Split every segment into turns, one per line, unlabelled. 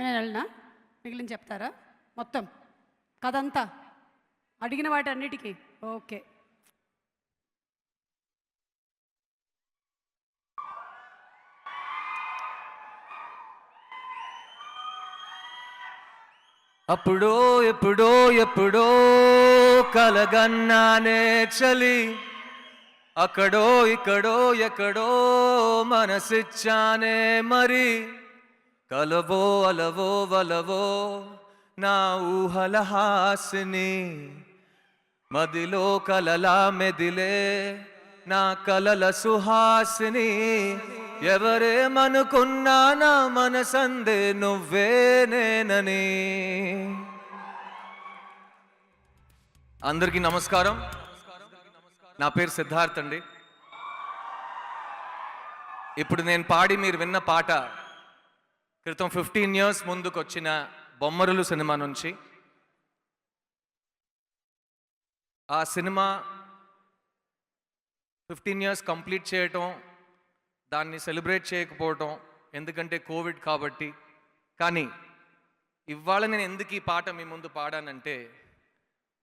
నేను వెళ్ళినా? మిగిలిన చెప్తారా? మొత్తం? కథంతా? అడిగిన వాటి అన్నిటికీ ఓకే.
అప్పుడో ఎప్పుడో ఎప్పుడో కలగన్నానే చలి. అక్కడో ఇక్కడో ఎక్కడో మనసిచ్చానే మరి. కలవో అలవో వలవో నా ఊహల హాసిని మదిలో కలలా మెదిలే నా కలల సుహాసిని ఎవరేమనుకున్నా నా మనసందే నువ్వే నేనని. అందరికీ నమస్కారం. నా పేరు సిద్ధార్థ్ అండి. ఇప్పుడు నేను పాడి మీరు విన్న పాట క్రితం ఫిఫ్టీన్ ఇయర్స్ ముందుకు వచ్చిన బొమ్మరులు సినిమా నుంచి ఆ సినిమా ఫిఫ్టీన్ ఇయర్స్ కంప్లీట్ చేయటం దాన్ని సెలబ్రేట్ చేయకపోవటం ఎందుకంటే కోవిడ్ కాబట్టి. కానీ ఇవాళ నేను ఎందుకు ఈ పాట మీ ముందు పాడానంటే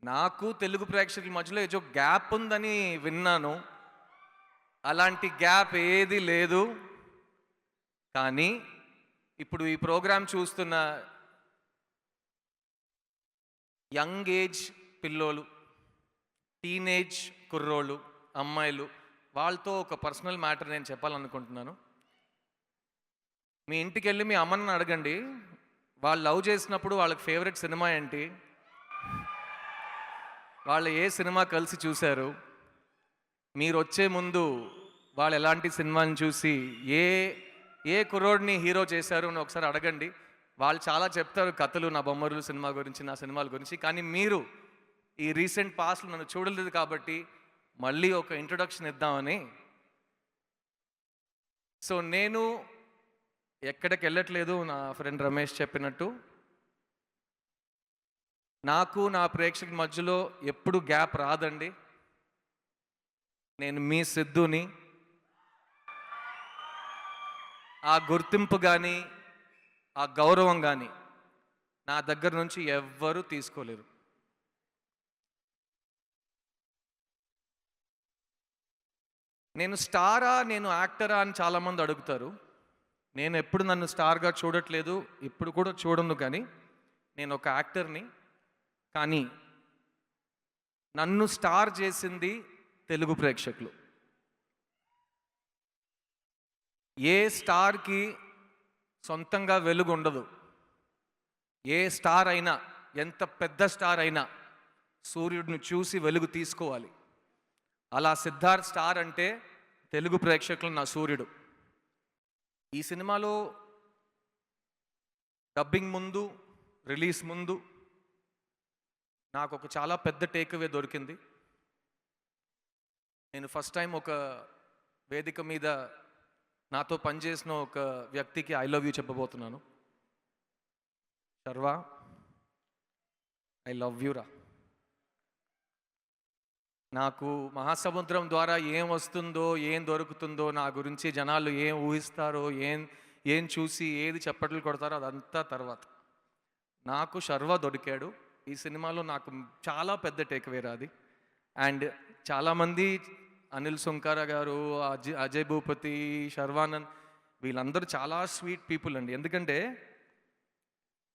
నాకు తెలుగు ప్రేక్షకుల మధ్యలో ఏదో గ్యాప్ ఉందని విన్నాను. అలాంటి గ్యాప్ ఏది లేదు. కానీ ఇప్పుడు ఈ ప్రోగ్రాం చూస్తున్న యంగ్ ఏజ్ పిల్లోలు టీనేజ్ కుర్రోళ్ళు అమ్మాయిలు వాళ్ళతో ఒక పర్సనల్ మ్యాటర్ నేను చెప్పాలనుకుంటున్నాను. మీ ఇంటికి వెళ్ళి మీ అమ్మని అడగండి వాళ్ళు లవ్ చేసినప్పుడు వాళ్ళకి ఫేవరెట్ సినిమా ఏంటి? వాళ్ళు ఏ సినిమా కలిసి చూశారు? మీరు వచ్చే ముందు వాళ్ళు ఎలాంటి సినిమాని చూసి ఏ ఏ కుర్రోడ్ని హీరో చేశారు అని ఒకసారి అడగండి. వాళ్ళు చాలా చెప్తారు కథలు నా బొమ్మరులు సినిమా గురించి నా సినిమాల గురించి. కానీ మీరు ఈ రీసెంట్ పాస్లో నన్ను చూడలేదు కాబట్టి మళ్ళీ ఒక ఇంట్రొడక్షన్ ఇద్దామని. సో నేను ఎక్కడికి వెళ్ళట్లేదు నా ఫ్రెండ్ రమేష్ చెప్పినట్టు. నాకు నా ప్రేక్షకుల మధ్యలో ఎప్పుడు గ్యాప్ రాదండి. నేను మీ సిద్ధుని ఆ గుర్తింపు కానీ ఆ గౌరవం కానీ నా దగ్గర నుంచి ఎవ్వరూ తీసుకోలేరు. నేను స్టారా నేను యాక్టరా అని చాలామంది అడుగుతారు. నేను ఎప్పుడు నన్ను స్టార్గా చూడట్లేదు ఇప్పుడు కూడా చూడను కానీ నేను ఒక యాక్టర్ని. కానీ నన్ను స్టార్ చేసింది తెలుగు ప్రేక్షకులు. ఏ స్టార్కి సొంతంగా వెలుగు ఉండదు. ఏ స్టార్ అయినా ఎంత పెద్ద స్టార్ అయినా సూర్యుడిని చూసి వెలుగు తీసుకోవాలి. అలా సిద్ధార్థ్ స్టార్ అంటే తెలుగు ప్రేక్షకులు నా సూర్యుడు. ఈ సినిమాలో డబ్బింగ్ ముందు రిలీజ్ ముందు నాకు ఒక చాలా పెద్ద టేక్అవే దొరికింది. నేను ఫస్ట్ టైం ఒక వేదిక మీద నాతో పనిచేసిన ఒక వ్యక్తికి ఐ లవ్ యూ చెప్పబోతున్నాను. శర్వా ఐ లవ్ యూ రా. నాకు మహాసముద్రం ద్వారా ఏం వస్తుందో ఏం దొరుకుతుందో నా గురించి జనాలు ఏం ఊహిస్తారో ఏం ఏం చూసి ఏది చప్పట్లు కొడతారో అదంతా తర్వాత. నాకు శర్వ దొరికాడు. ఈ సినిమాలో నాకు చాలా పెద్ద టేక్వేర్ అది. అండ్ చాలామంది అనిల్ సుంకార గారు అజయ్ అజయ్ భూపతి శర్వానంద్ వీళ్ళందరూ చాలా స్వీట్ పీపుల్ అండి. ఎందుకంటే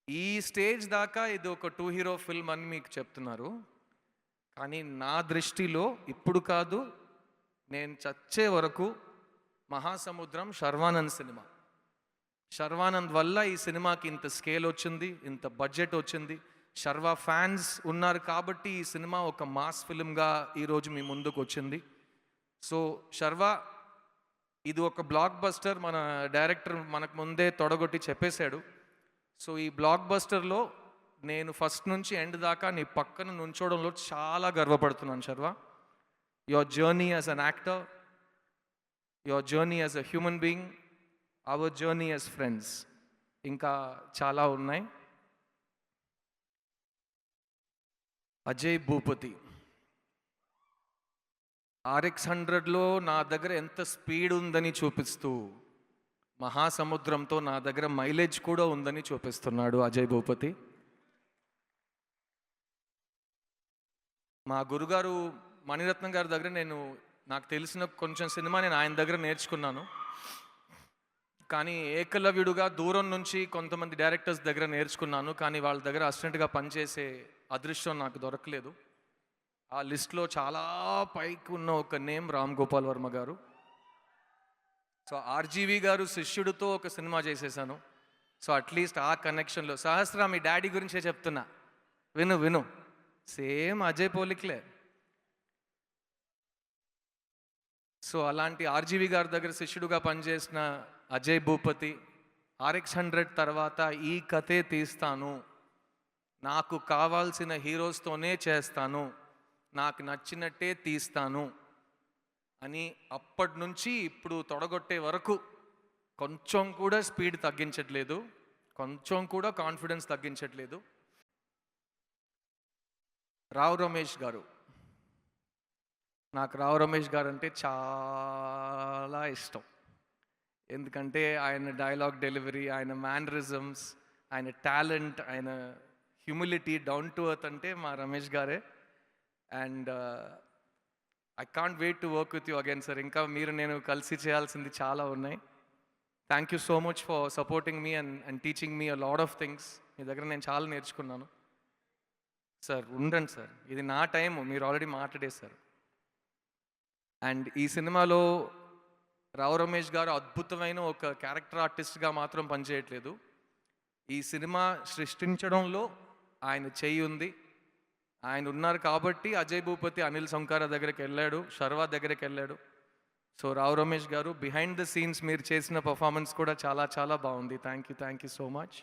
ఈ స్టేజ్ దాకా ఇది ఒక టూ హీరో ఫిల్మ్ అని మీకు చెప్తున్నారు. కానీ నా దృష్టిలో ఇప్పుడు కాదు నేను చచ్చే వరకు మహాసముద్రం శర్వానంద్ సినిమా. శర్వానంద్ వల్ల ఈ సినిమాకి ఇంత స్కేల్ వచ్చింది ఇంత బడ్జెట్ వచ్చింది. శర్వా ఫ్యాన్స్ ఉన్నారు కాబట్టి ఈ సినిమా ఒక మాస్ ఫిల్మ్గా ఈరోజు మీ ముందుకు వచ్చింది. సో శర్వ ఇది ఒక బ్లాక్ బస్టర్ మన డైరెక్టర్ మనకు ముందే తొడగొట్టి చెప్పేశాడు. సో ఈ బ్లాక్ బస్టర్లో నేను ఫస్ట్ నుంచి ఎండ్ దాకా నీ పక్కన నుంచోవడంలో చాలా గర్వపడుతున్నాను Sharva. Your journey as an actor your journey as a human being our journey as friends ఇంకా చాలా ఉన్నాయి. అజయ్ భూపతి. ఆర్ఎక్స్ హండ్రెడ్లో నా దగ్గర ఎంత స్పీడ్ ఉందని చూపిస్తూ మహాసముద్రంతో నా దగ్గర మైలేజ్ కూడా ఉందని చూపిస్తున్నాడు అజయ్ భూపతి. మా గురుగారు మణిరత్నం గారి దగ్గర నేను నాకు తెలిసిన కొంచెం సినిమా నేను ఆయన దగ్గర నేర్చుకున్నాను. కానీ ఏకలవ్యుడుగా దూరం నుంచి కొంతమంది డైరెక్టర్స్ దగ్గర నేర్చుకున్నాను. కానీ వాళ్ళ దగ్గర అసిస్టెంట్గా పనిచేసే అదృష్టం నాకు దొరకలేదు. ఆ లిస్ట్లో చాలా పైకి ఉన్న ఒక నేమ్ రామ్ గోపాల్ వర్మ గారు. సో ఆర్జీవి గారు శిష్యుడితో ఒక సినిమా చేసేసాను. సో అట్లీస్ట్ ఆ కనెక్షన్లో సహస్ర మీ డాడీ గురించే చెప్తున్నా. విను విను. సేమ్ అజయ్ పోలిక్లే. సో అలాంటి ఆర్జీవి గారి దగ్గర శిష్యుడుగా పనిచేసిన అజయ్ భూపతి ఆర్ఎక్స్ హండ్రెడ్ తర్వాత ఈ కథే తీస్తాను. నాకు కావాల్సిన హీరోస్తోనే చేస్తాను. నాకు నచ్చినట్టే తీస్తాను అని అప్పటి నుంచి ఇప్పుడు తొడగొట్టే వరకు కొంచెం కూడా స్పీడ్ తగ్గించట్లేదు కొంచెం కూడా కాన్ఫిడెన్స్ తగ్గించట్లేదు. రావు రమేష్ గారు నాకు రావు రమేష్ గారు అంటే చాలా ఇష్టం. ఎందుకంటే ఆయన డైలాగ్ డెలివరీ ఆయన మ్యానరిజమ్స్ ఆయన టాలెంట్ ఆయన హ్యూమిలిటీ డౌన్ టు అర్త్ అంటే మా రమేష్ గారే. And I can't wait to work with you again sir ఇంకా మీరు నేను కలిసి చేయాల్సింది చాలా ఉన్నాయి. Thank you so much for supporting me and and teaching me a lot of things మీ దగ్గర నేను చాలా నేర్చుకున్నాను. సార్ ఉండండి సార్ ఇది నా టైం మీరు ఆల్రెడీ మాట్లాడేశారు. అండ్ ఈ సినిమాలో రావు రమేష్ గారు అద్భుతమైన ఒక క్యారెక్టర్ ఆర్టిస్ట్గా మాత్రం పనిచేయట్లేదు. ఈ సినిమా సృష్టించడంలో ఆయన చేయి ఉంది. ఆయన ఉన్నారు కాబట్టి అజయ్ భూపతి అనిల్ సంకార దగ్గరికి వెళ్ళాడు శర్వా దగ్గరికి వెళ్ళాడు. సో రావు రమేష్ గారు బిహైండ్ ద సీన్స్ మీరు చేసిన పర్ఫార్మెన్స్ కూడా చాలా చాలా బాగుంది. Thank you thank you so much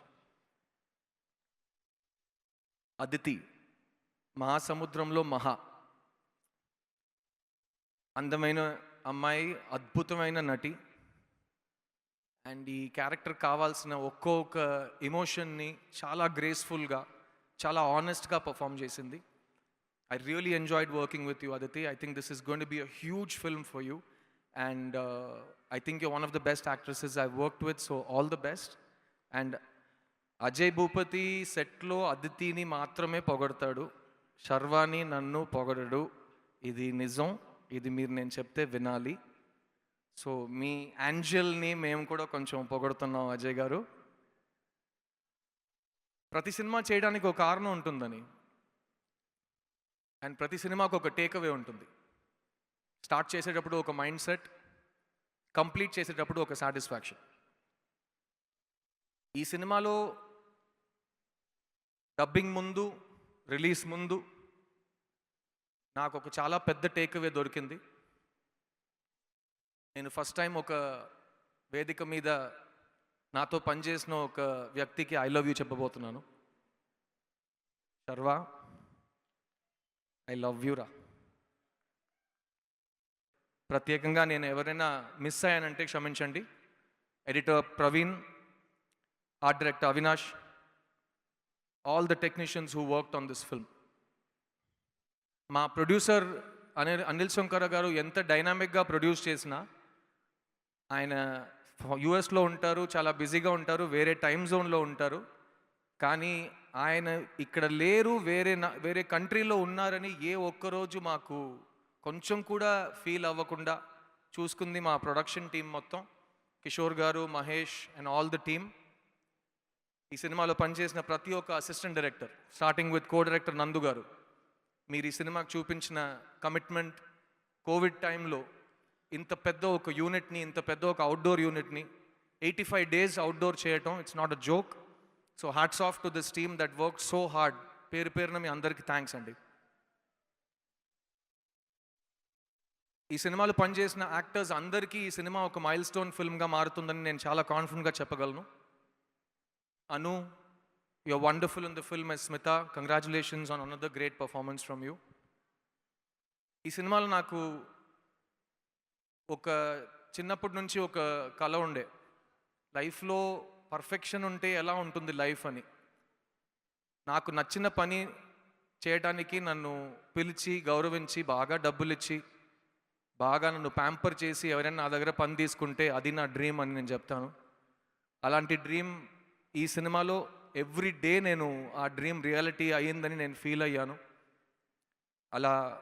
Aditi మహాసముద్రంలో మహా. అందమైన అమ్మాయి అద్భుతమైన నటి. అండ్ ఈ క్యారెక్టర్ కావాల్సిన ఒక్కొక్క ఎమోషన్ని చాలా గ్రేస్ఫుల్గా చాలా ఆనెస్ట్గా పర్ఫామ్ చేసింది. I really enjoyed working with you Aditi I think this is gonna be a huge film for you and I think you one of the best actresses I worked with so all the best and Ajay Bhupathi సెట్లో అదితిని మాత్రమే పొగడతాడు శర్వాని నన్ను పొగడడు ఇది నిజం ఇది మీరు నేను చెప్తే వినాలి సో మీ యాంజల్ని మేము కూడా కొంచెం పొగడుతున్నాం అజయ్ గారు ప్రతి సినిమా చేయడానికి ఒక కారణం ఉంటుందని. అండ్ ప్రతి సినిమాకు ఒక టేక్ అవే ఉంటుంది. స్టార్ట్ చేసేటప్పుడు ఒక మైండ్ సెట్ కంప్లీట్ చేసేటప్పుడు ఒక సాటిస్ఫాక్షన్. ఈ సినిమాలో డబ్బింగ్ ముందు రిలీజ్ ముందు నాకు ఒక చాలా పెద్ద టేక్ అవే దొరికింది. నేను ఫస్ట్ టైం ఒక వేదిక మీద నాతో పనిచేసిన ఒక వ్యక్తికి ఐ లవ్ యూ చెప్పబోతున్నాను. శర్వా ఐ లవ్ యూ రా. ప్రత్యేకంగా నేను ఎవరైనా మిస్ అయ్యానంటే క్షమించండి. Editor Praveen art director Avinash all the technicians who worked on this film మా ప్రొడ్యూసర్ అనిల్ అనిల్ శంకర గారు ఎంత డైనామిక్గా ప్రొడ్యూస్ చేసినా ఆయన యుఎస్లో ఉంటారు చాలా బిజీగా ఉంటారు వేరే టైం జోన్లో ఉంటారు. కానీ ఆయన ఇక్కడ లేరు వేరే వేరే కంట్రీలో ఉన్నారని ఏ ఒక్కరోజు మాకు కొంచెం కూడా ఫీల్ అవ్వకుండా చూసుకుంది మా ప్రొడక్షన్ టీం మొత్తం. Kishore garu Mahesh and all the team. ఈ సినిమాలో పనిచేసిన ప్రతి ఒక్క assistant director starting with co director Nandu garu. మీరు ఈ సినిమాకి చూపించిన కమిట్మెంట్ కోవిడ్ టైంలో ఇంత పెద్ద ఒక యూనిట్ని ఇంత పెద్ద ఒక అవుట్డోర్ యూనిట్ని ఎయిటీ ఫైవ్ డేస్ అవుట్డోర్ చేయటం it's not a joke so hats off to this team that work so hard పేరు పేరున మీ అందరికీ థ్యాంక్స్ అండి. ఈ సినిమాలు పనిచేసిన యాక్టర్స్ అందరికీ ఈ సినిమా ఒక మైల్ స్టోన్ ఫిల్మ్గా మారుతుందని నేను చాలా కాన్ఫిడెంట్గా చెప్పగలను. Anu you're wonderful in the film yes Smitha congratulations on another great performance from you ఈ సినిమాలో నాకు ఒక చిన్నప్పటి నుంచి ఒక కళ ఉండే. లైఫ్లో పర్ఫెక్షన్ ఉంటే ఎలా ఉంటుంది లైఫ్ అని. నాకు నచ్చిన పని చేయడానికి నన్ను పిలిచి గౌరవించి బాగా డబ్బులు ఇచ్చి బాగా నన్ను ప్యాంపర్ చేసి ఎవరైనా నా దగ్గర పని తీసుకుంటే అది నా డ్రీమ్ అని నేను చెప్తాను. అలాంటి డ్రీమ్ ఈ సినిమాలో ఎవ్రీ డే నేను ఆ డ్రీమ్ రియాలిటీ అయ్యిందని నేను ఫీల్ అయ్యాను. అలా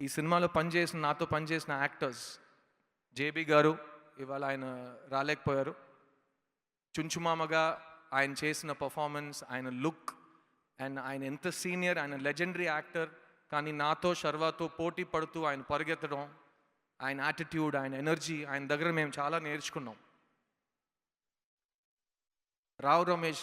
ఈ సినిమాలో పనిచేసిన నాతో పనిచేసిన యాక్టర్స్ జేబీ గారు ఇవాళ ఆయన రాలేకపోయారు. చుంచుమామగా ఆయన చేసిన పర్ఫార్మెన్స్ ఆయన లుక్ అండ్ ఆయన ఎంత సీనియర్ ఆయన లెజెండరీ యాక్టర్ కానీ నాతో శర్వాతో పోటీ పడుతూ ఆయన పరిగెత్తడం ఆయన యాటిట్యూడ్ ఆయన ఎనర్జీ ఆయన దగ్గర మేము చాలా నేర్చుకున్నాం. రావు రమేష్